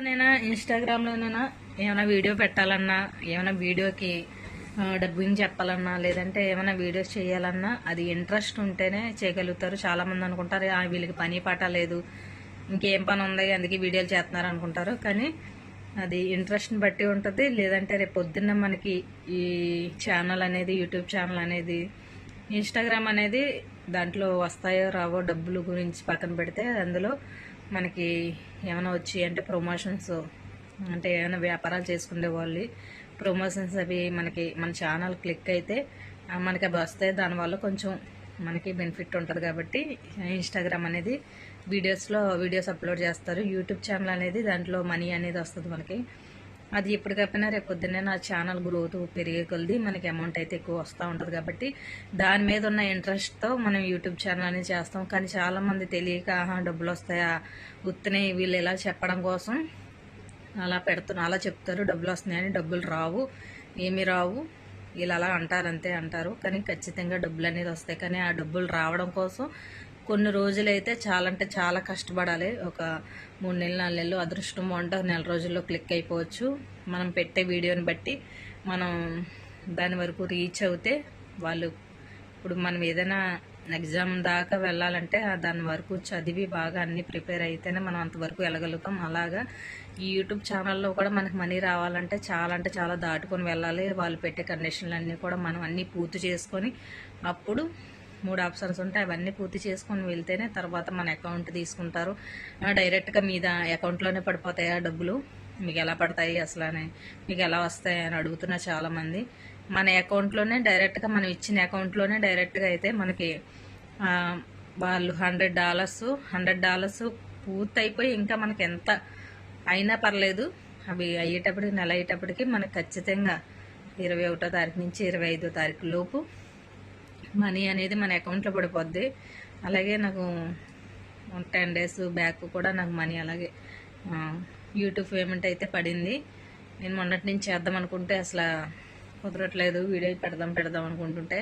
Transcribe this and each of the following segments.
నేను ఇన్స్టాగ్రామ్లోనైనా ఏమైనా వీడియో పెట్టాలన్నా ఏమైనా వీడియోకి డబ్బింగ్ చెప్పాలన్నా లేదంటే ఏమైనా వీడియోస్ చేయాలన్నా అది ఇంట్రెస్ట్ ఉంటేనే చేయగలుగుతారు. చాలామంది అనుకుంటారు "ఆ, వీళ్ళకి పని పాట లేదు ఇంకేం పని ఉంది అందుకే వీడియోలు చేస్తున్నారు అనుకుంటారు. కానీ అది ఇంట్రెస్ట్ని బట్టి ఉంటుంది. లేదంటే రేపు పొద్దున్న మనకి ఈ ఛానల్ అనేది యూట్యూబ్ ఛానల్ అనేది ఇన్స్టాగ్రామ్ అనేది దాంట్లో వస్తాయో రావో డబ్బులు గురించి పక్కన పెడితే అందులో మనకి ఏమైనా వచ్చి అంటే ప్రమోషన్స్ అంటే ఏమైనా వ్యాపారాలు చేసుకునే వాళ్ళు ప్రమోషన్స్ అవి మనకి మన ఛానల్ క్లిక్ అయితే మనకి అవి వస్తాయి. దానివల్ల కొంచెం మనకి బెనిఫిట్ ఉంటుంది కాబట్టి ఇన్స్టాగ్రామ్ అనేది వీడియోస్లో వీడియోస్ అప్లోడ్ చేస్తారు. యూట్యూబ్ ఛానల్ అనేది దాంట్లో మనీ అనేది వస్తుంది మనకి. అది ఎప్పటికైనా రేపు పొద్దున్నే నా ఛానల్ గ్రోత్ పెరిగే కొలిది మనకి అమౌంట్ అయితే ఎక్కువ వస్తూ ఉంటుంది కాబట్టి దాని మీద ఉన్న ఇంట్రెస్ట్తో మనం యూట్యూబ్ ఛానల్ అనేది చేస్తాం. కానీ చాలామంది తెలియక "ఆహా, డబ్బులు వస్తాయా? గుర్తునే వీళ్ళు ఇలా చెప్పడం కోసం అలా పెడుతున్నా అలా చెప్తారు. డబ్బులు వస్తున్నాయని డబ్బులు రావు ఏమి రావు. వీళ్ళు అలా అంటారు అంతే అంటారు. కానీ ఖచ్చితంగా డబ్బులు అనేది వస్తాయి. కానీ ఆ డబ్బులు రావడం కోసం కొన్ని రోజులైతే చాలా అంటే చాలా కష్టపడాలి. ఒక మూడు నెలలు నాలుగు నెలలు అదృష్టం అంటే నెల రోజుల్లో క్లిక్ అయిపోవచ్చు. మనం పెట్టే వీడియోని బట్టి మనం దాని వరకు రీచ్ అవుతే వాళ్ళు ఇప్పుడు మనం ఏదైనా ఎగ్జామ్ దాకా వెళ్ళాలంటే దాని వరకు చదివి బాగా అన్ని ప్రిపేర్ అయితేనే మనం అంతవరకు వెళ్ళగలుగుతాం. అలాగా ఈ యూట్యూబ్ ఛానల్లో కూడా మనకి మనీ రావాలంటే చాలా అంటే చాలా దాటుకొని వెళ్ళాలి. వాళ్ళు పెట్టే కండిషన్లు అన్నీ కూడా మనం అన్నీ పూర్తి చేసుకొని అప్పుడు మూడు ఆప్షన్స్ ఉంటాయి. అవన్నీ పూర్తి చేసుకొని వెళ్తేనే తర్వాత మన అకౌంట్ తీసుకుంటారు. డైరెక్ట్గా మీద అకౌంట్లోనే పడిపోతాయి ఆ డబ్బులు? మీకు ఎలా పడతాయి అసలు అని మీకు ఎలా వస్తాయి అని అడుగుతున్నా చాలామంది. మన అకౌంట్లోనే డైరెక్ట్గా మనం ఇచ్చిన అకౌంట్లోనే డైరెక్ట్గా అయితే మనకి వాళ్ళు హండ్రెడ్ డాలర్స్ హండ్రెడ్ డాలర్స్ పూర్తి అయిపోయి ఇంకా మనకి ఎంత అయినా పర్లేదు. అవి అయ్యేటప్పటికి నెల అయ్యేటప్పటికి మనకి ఖచ్చితంగా ఇరవై ఒకటో తారీఖు నుంచి ఇరవై ఐదో తారీఖు లోపు మనీ అనేది మన అకౌంట్లో పడిపోద్ది. అలాగే నాకు టెన్ డేస్ బ్యాక్ కూడా నాకు మనీ అలాగే యూట్యూబ్ పేమెంట్ అయితే పడింది. నేను మొన్నటి నుంచి చేద్దాం అనుకుంటే అసలు కుదరట్లేదు. వీడియో పెడదాం పెడదాం అనుకుంటుంటే.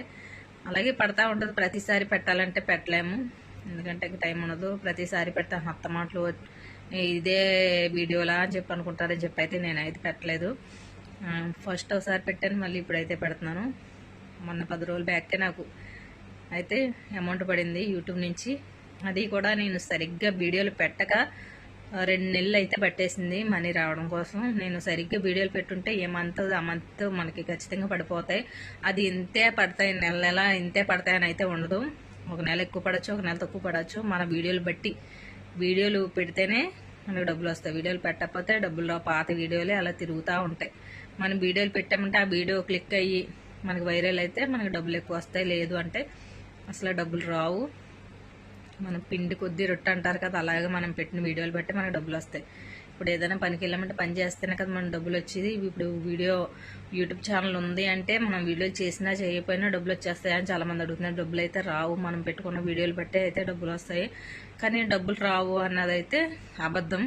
అలాగే పడతా ఉంటుంది. ప్రతిసారి పెట్టాలంటే పెట్టలేము. ఎందుకంటే టైం ఉండదు. ప్రతిసారి పెడతాను అత్త మాటలు ఇదే వీడియోలా అని చెప్పి అనుకుంటారని చెప్పి అయితే నేనైతే పెట్టలేదు. ఫస్ట్ ఒకసారి పెట్టాను. మళ్ళీ ఇప్పుడైతే పెడుతున్నాను. మొన్న పది రోజులు బ్యాక్కే నాకు. అయితే అమౌంట్ పడింది యూట్యూబ్ నుంచి. అది కూడా నేను సరిగ్గా వీడియోలు పెట్టక రెండు నెలలు అయితే పట్టేసింది మనీ రావడం కోసం. నేను సరిగ్గా వీడియోలు పెట్టుంటే ఏ మంత్ ఆ మంత్ మనకి ఖచ్చితంగా పడిపోతాయి. అది ఇంతే పడతాయి నెల నెల ఇంతే పడతాయి అని అయితే ఉండదు. ఒక నెల ఎక్కువ పడచ్చు ఒక నెల తక్కువ పడచ్చు. మన వీడియోలు బట్టి వీడియోలు పెడితేనే మనకు డబ్బులు వస్తాయి. వీడియోలు పెట్టకపోతే డబ్బులు పాత వీడియోలే అలా తిరుగుతూ ఉంటాయి. మనం వీడియోలు పెట్టామంటే ఆ వీడియో క్లిక్ అయ్యి మనకి వైరల్ అయితే మనకి డబ్బులు ఎక్కువ వస్తాయి. లేదు అంటే అసలు డబ్బులు రావు. మనం పిండి కొద్దీ రొట్టె అంటారు కదా అలాగే మనం పెట్టిన వీడియోలు బట్టి మనకు డబ్బులు వస్తాయి. ఇప్పుడు ఏదైనా పనికి వెళ్ళామంటే పని చేస్తేనే కదా మనం డబ్బులు వచ్చేది. ఇప్పుడు వీడియో యూట్యూబ్ ఛానల్ ఉంది అంటే మనం వీడియోలు చేసినా చేయకపోయినా డబ్బులు వచ్చేస్తాయి అని చాలామంది అడుగుతున్నారు. డబ్బులు అయితే రావు. మనం పెట్టుకున్న వీడియోలు బట్టే అయితే డబ్బులు వస్తాయి. కానీ డబ్బులు రావు అన్నదైతే అబద్ధం.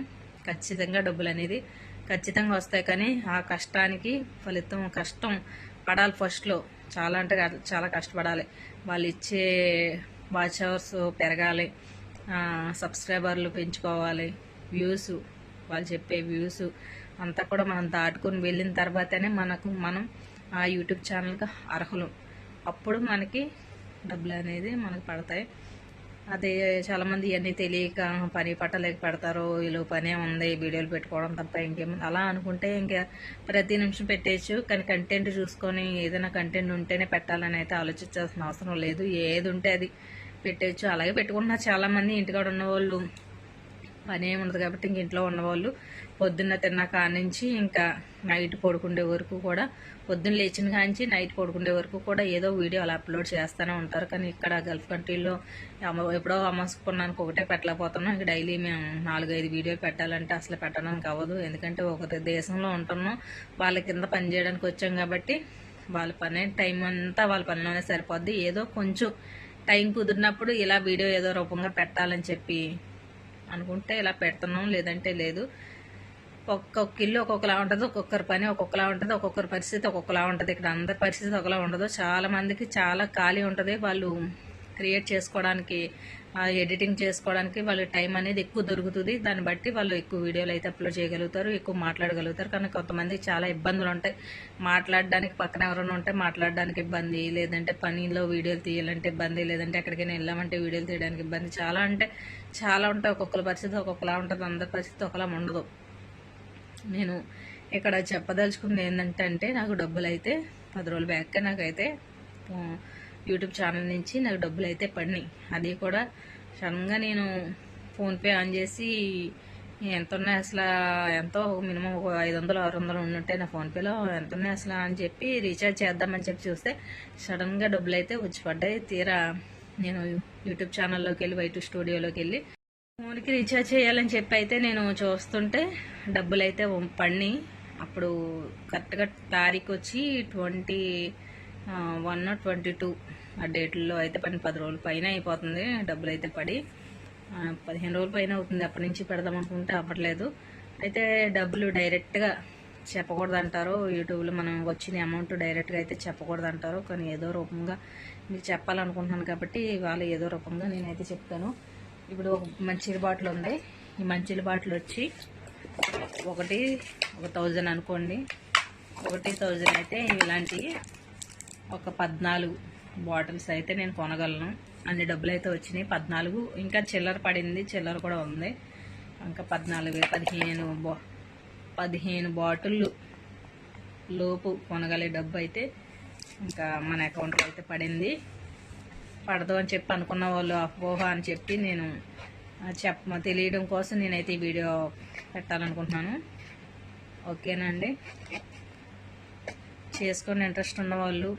ఖచ్చితంగా డబ్బులు అనేది ఖచ్చితంగా వస్తాయి. కానీ ఆ కష్టానికి ఫలితం కష్టం పడాలి ఫస్ట్లో చాలా అంటే చాలా కష్టపడాలి. వాళ్ళు ఇచ్చే వాచ్ అవర్స్ పెరగాలి. సబ్స్క్రైబర్లు పెంచుకోవాలి. వ్యూస్ వాళ్ళు చెప్పే వ్యూస్ అంతా కూడా మనం దాటుకొని వెళ్ళిన తర్వాతనే మనకు మనం ఆ యూట్యూబ్ ఛానల్కి అర్హులు. అప్పుడు మనకి డబ్బులు అనేది మనకు పడతాయి. అదే చాలా మంది ఇవన్నీ తెలియక పని పట్టలేక పెడతారు వీళ్ళు పనే ఉంది వీడియోలు పెట్టుకోవడం తప్ప ఇంకేం అలా అనుకుంటే ఇంకా ప్రతి నిమిషం పెట్టేయచ్చు కానీ కంటెంట్ చూసుకొని ఏదైనా కంటెంట్ ఉంటేనే పెట్టాలని అయితే ఆలోచించాల్సిన అవసరం లేదు. ఏది ఉంటే అది పెట్టేయచ్చు. అలాగే పెట్టుకుంటున్నారు చాలామంది ఇంటికాడ ఉన్న వాళ్ళు పని ఏమి ఉండదు కాబట్టి ఇంక ఇంట్లో ఉన్నవాళ్ళు పొద్దున్న తిన్న కానించి ఇంకా నైట్ పడుకుండే వరకు కూడా పొద్దున్న లేచిన కానించి నైట్ పడుకుండే వరకు కూడా ఏదో వీడియో అలా అప్లోడ్ చేస్తూనే ఉంటారు. కానీ ఇక్కడ గల్ఫ్ కంట్రీలో అమ్మ- ఎప్పుడో అమ్మసుకున్నానికి ఒకటే పెట్టలేకపోతున్నాం. ఇంక డైలీ మేము నాలుగైదు వీడియోలు పెట్టాలంటే అసలు పెట్టడానికి అవ్వదు ఎందుకంటే ఒక దేశంలో ఉంటున్నాం. వాళ్ళ కింద పని చేయడానికి వచ్చాం కాబట్టి వాళ్ళ పని టైం అంతా వాళ్ళ పనిలోనే సరిపోద్ది. ఏదో కొంచెం టైం కుదిరినప్పుడు ఇలా వీడియో ఏదో రూపంగా పెట్టాలని చెప్పి అనుకుంటే ఇలా పెడుతున్నాం లేదంటే లేదు. ఒక్కొక్క ఇల్లు ఒక్కొక్కలా ఉంటుంది ఒక్కొక్కరి పని ఒక్కొక్కలా ఉంటుంది ఒక్కొక్కరి పరిస్థితి ఒక్కొక్కలా ఉంటుంది. ఇక్కడ అందరి పరిస్థితి ఒకలా ఉండదు. చాలా మందికి చాలా ఖాళీ ఉంటుంది. వాళ్ళు క్రియేట్ చేసుకోవడానికి ఎడిటింగ్ చేసుకోవడానికి వాళ్ళ టైం అనేది ఎక్కువ దొరుకుతుంది. దాన్ని బట్టి వాళ్ళు ఎక్కువ వీడియోలు అయితే అప్లోడ్ చేయగలుగుతారు ఎక్కువ మాట్లాడగలుగుతారు. కానీ కొంతమంది చాలా ఇబ్బందులు ఉంటాయి. మాట్లాడడానికి పక్కన ఎవరైనా ఉంటే మాట్లాడడానికి ఇబ్బంది లేదంటే పనిలో వీడియోలు తీయాలంటే ఇబ్బంది లేదంటే ఎక్కడికైనా వెళ్ళామంటే వీడియోలు తీయడానికి ఇబ్బంది. చాలా అంటే చాలా ఉంటాయి. ఒక్కొక్కరి పరిస్థితి ఒక్కొక్కలా ఉంటుంది. అందరి పరిస్థితి ఒకలా ఉండదు. నేను ఇక్కడ చెప్పదలుచుకుంది ఏంటంటే నాకు డబ్బులు అయితే పది రోజులు బ్యాక్ నాకైతే యూట్యూబ్ ఛానల్ నుంచి నాకు డబ్బులు అయితే పడినాయి. అది కూడా సడన్గా నేను ఫోన్పే ఆన్ చేసి ఎంత ఉన్నాయి అసలు? ఎంతో మినిమం ఒక ఐదు వందలు ఆరు వందలు ఉన్నట్టే నా ఫోన్పేలో ఎంత ఉన్నాయి అసలు అని చెప్పి రీఛార్జ్ చేద్దామని చెప్పి చూస్తే సడన్గా డబ్బులు అయితే వచ్చి పడ్డాయి. తీరా నేను యూట్యూబ్ ఛానల్లోకి వెళ్ళి వైట్ స్టూడియోలోకి వెళ్ళి ఫోన్కి రీఛార్జ్ చేయాలని చెప్పి అయితే నేను చూస్తుంటే డబ్బులు అయితే పడినాయి. అప్పుడు కరెక్ట్గా తారీఖు వచ్చి ట్వంటీ వన్ ట్వంటీ టూ ఆ డేట్లో అయితే పని పది రోజుల పైన అయిపోతుంది. డబ్బులు అయితే పడి పదిహేను రోజుల పైన అవుతుంది. అప్పటి నుంచి పెడదాం అనుకుంటే అవ్వట్లేదు. అయితే డబ్బులు డైరెక్ట్గా చెప్పకూడదు అంటారు యూట్యూబ్లో మనం వచ్చిన అమౌంట్ డైరెక్ట్గా అయితే చెప్పకూడదు అంటారు కానీ ఏదో రూపంగా మీరు చెప్పాలనుకుంటున్నాను కాబట్టి వాళ్ళు ఏదో రూపంగా నేనైతే చెప్తాను. ఇప్పుడు ఒక మంచిల బాటిల్ ఉంది. ఈ మంచిల బాటిల్ వచ్చి ఒకటి ఒక థౌజండ్ అనుకోండి. ఒకటి థౌజండ్ అయితే ఇలాంటివి ఒక పద్నాలుగు బాటిల్స్ అయితే నేను కొనగలను. అన్ని డబ్బులు అయితే వచ్చినాయి. పద్నాలుగు ఇంకా చిల్లర పడింది. చిల్లర కూడా ఉంది. ఇంకా పద్నాలుగు పదిహేను బా పదిహేను బాటిళ్ళు లోపు కొనగలే డబ్బు అయితే. ఇంకా మన అకౌంట్లో అయితే పడింది. పడదు అని చెప్పి అనుకున్న వాళ్ళు అపోహ అని చెప్పి నేను చెప్ప తెలియడం కోసం నేనైతే ఈ వీడియో పెట్టాలనుకుంటున్నాను. ఓకేనండి చేసుకొని ఇంట్రెస్ట్ ఉన్నవాళ్ళు